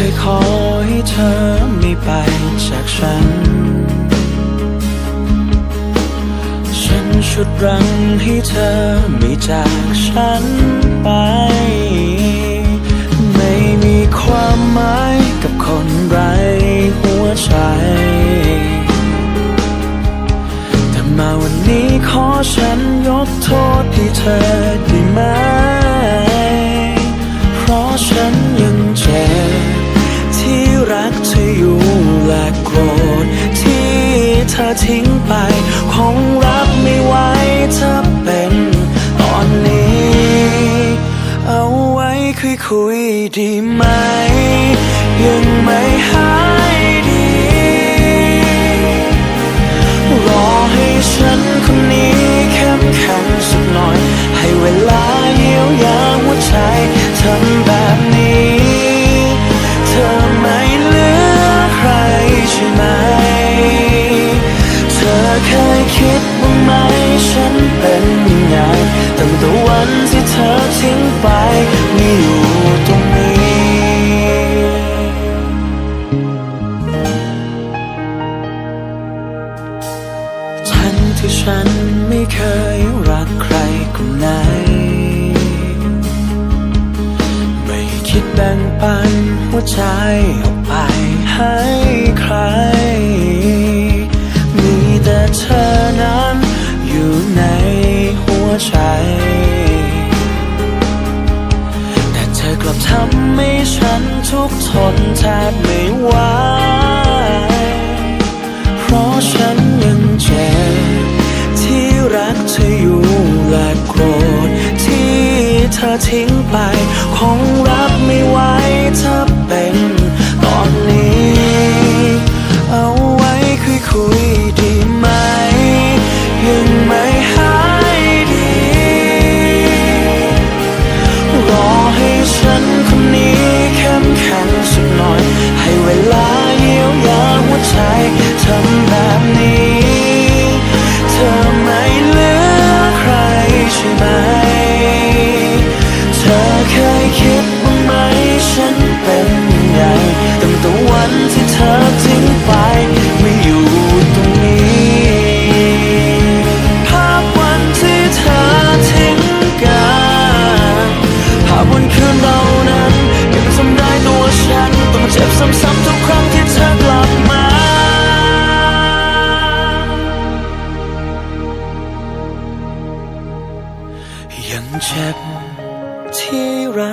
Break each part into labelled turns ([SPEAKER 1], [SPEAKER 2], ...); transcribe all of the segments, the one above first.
[SPEAKER 1] เคยขอให้เธอไม่ไปจากฉัน ฉันชุดรังให้เธอไม่จากฉันไป ไม่มีความหมายกับคนไร้หัวใจ แต่มาวันนี้ขอฉันยกโทษให้เธอได้ไหม รักเธอยู่และโกรธที่เธอทิ้งไป คงรับไม่ไหวถ้าเป็นตอนนี้ เอาไว้คุยคุยดีไหม ยังไม่หายดี รอให้ฉันคนนี้เข้มแข็งสักหน่อย ให้เวลาเยียวยาหัวใจทำแบบนี้ วันที่เธอ ทุกทนแทบไม่ไหวเพราะฉันยังเจ็บที่รักเธออยู่และโกรธที่เธอทิ้งไป คงรับไม่ไหวถ้าเธอ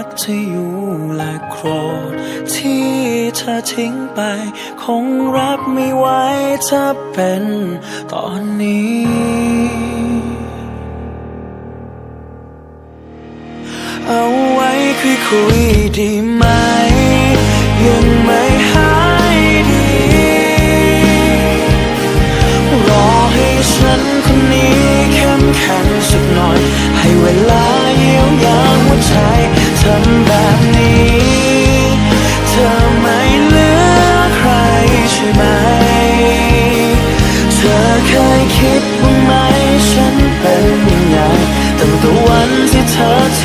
[SPEAKER 1] กเธออยู่และโกรธ ที่เธอทิ้งไป คงรับไม่ไหวถ้าเป็นตอนนี้ เอาไว้คุยคุยดีไหม ยังไม่หา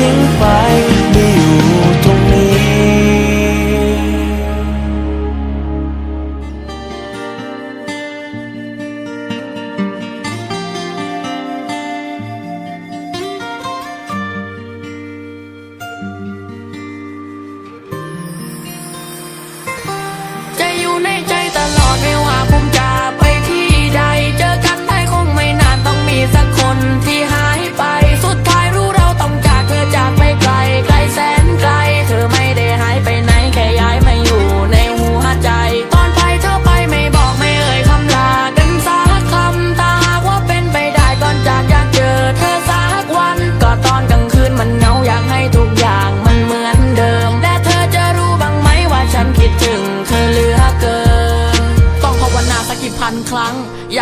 [SPEAKER 1] เธ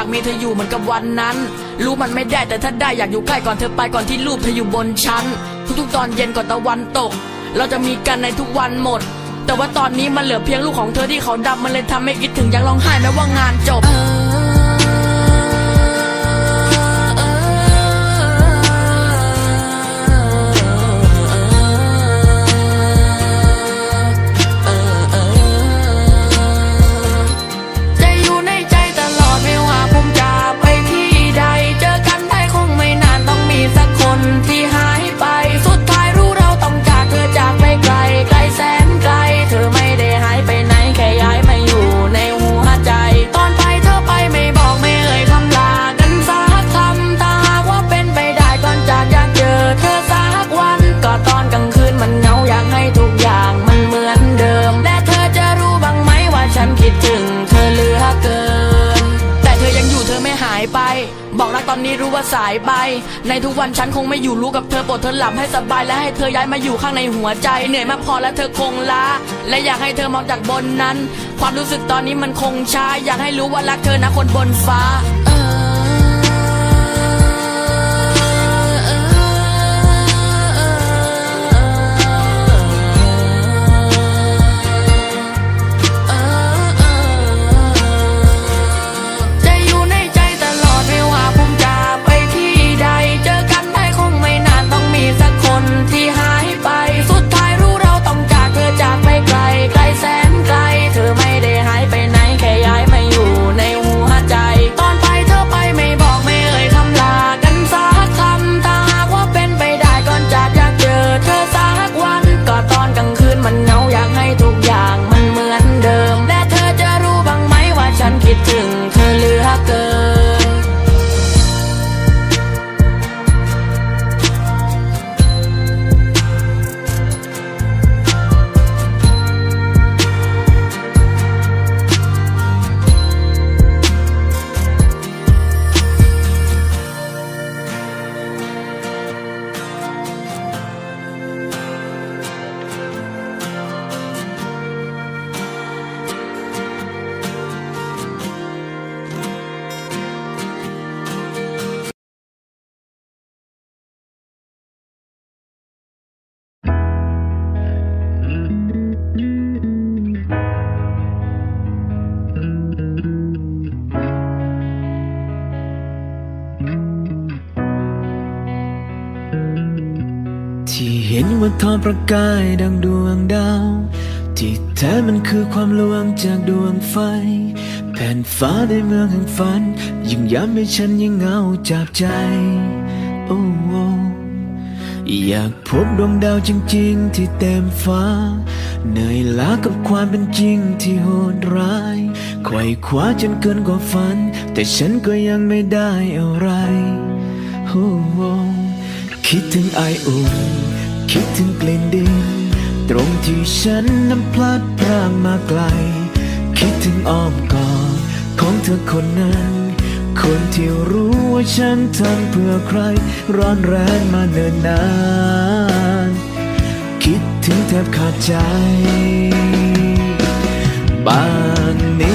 [SPEAKER 1] า
[SPEAKER 2] กมีเธออยู่เหมือนกับวันนั้น รู้มันไม่ได้แต่ถ้าได้อยากอยู่ใกล้ก่อนเธอไปก่อนที่รูปเธออยู่บนชั้น ทุกๆตอนเย็นก่อนตะวันตก เราจะมีกันในทุกวันหมด แต่ว่าตอนนี้มันเหลือเพียงลูกของเธอที่เขาดำมันเลยทำให้คิดถึงอยากร้องไห้แม้ว่างานจบ บอกรักตอนนี้รู้ว่าสายไป ในทุกวันฉันคงไม่อยู่รู้กับเธอปวดเธอหลับให้สบายและให้เธอย้ายมาอยู่ข้างในหัวใจ เหนื่อยมากพอและเธอคงล้า และอยากให้เธอมองจากบนนั้น ความรู้สึกตอนนี้มันคงช้าอยากให้รู้ว่ารักเธอนะคนบนฟ้า เออ เห็นว่าทอ
[SPEAKER 1] ประกายดังดวงดาว ที่แท้มันคือความลวงจากดวงไฟ แผ่นฟ้าในเมืองแห่งฝัน ยิ่งย้ำให้ฉันยิ่งเหงาจับใจ โอ้โออยากพบดวงดาวจริง ๆ ที่เต็มฟ้า เหนื่อยล้ากับความเป็นจริงที่โหดร้ายไขว่คว้าจนเกินกว่าฝัน แต่ฉันก็ยังไม่ได้อะไรโอ้โอ้คิดถึงไออุ่น คิดถึงกลิ่นดิน ตรงที่ฉันนั้นพลัดพรางมาไกล คิดถึงอ้อมกอดของเธอคนนั้น คนที่รู้ว่าฉันทำเพื่อใคร ร้อนแรงมาเนิ่นนาน คิดถึงแทบขาดใจบ้า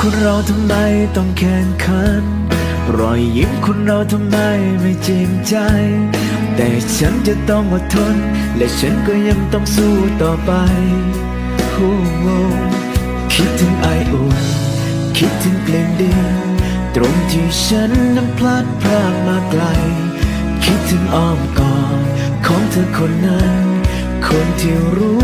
[SPEAKER 1] คนเราทำไมต้องแข่งขัน รอยยิ้มคนเราทำไมไม่จริงใจ แต่ฉันจะต้องอดทน และฉันก็ยังต้องสู้ต่อไปโอ้โหคิดถึงไออุ่นคิดถึงกลิ่นดินตรงที่ฉันนั้นพลัดพรากมาไกล คิดถึงอ้อมกอดของเธอคนนั้น คนที่รู้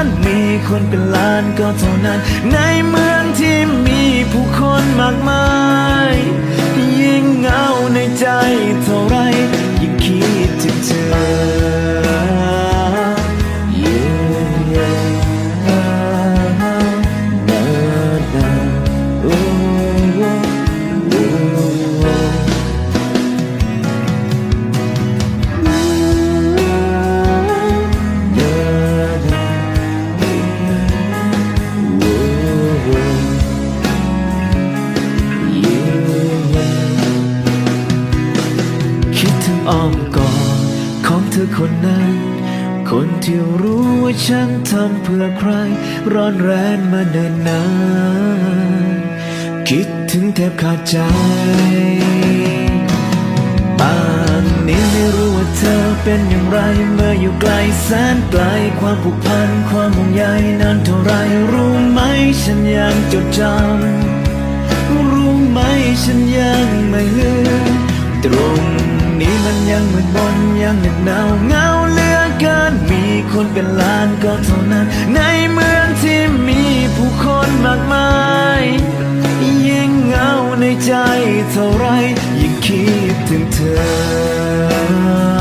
[SPEAKER 1] านมีคนเป็นล้านก็เท่านั้น ในเมืองที่มีผู้คนมากมาย องเธอคนนั้น คนที่รู้ว่าฉันทำเพื่อใคร ร้อนแรงมาเนินนานคิดถึงแทบขาดใจป่านนี้ไม่รู้ว่าเธอเป็นอย่างไร เมื่ออยู่ไกลแสนไกล ความผูกพันความห่วงใยนานเท่าไรรู้ไหมฉันยังจดจำรู้ไหมฉันยังไม่ลืมตรง นี้มันยังมืดมนยังเหน็บหนาวเงาเหลือเกิน มีคนเป็นล้านก็เท่านั้น ในเมืองที่มีผู้คนมากมาย ยิ่งเงาในใจเท่าไร ยิ่งคิดถึงเธอ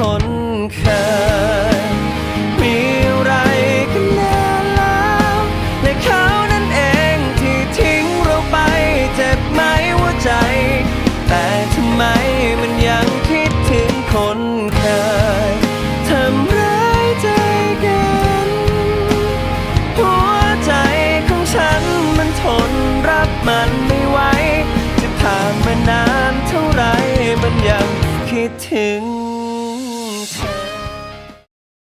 [SPEAKER 3] คน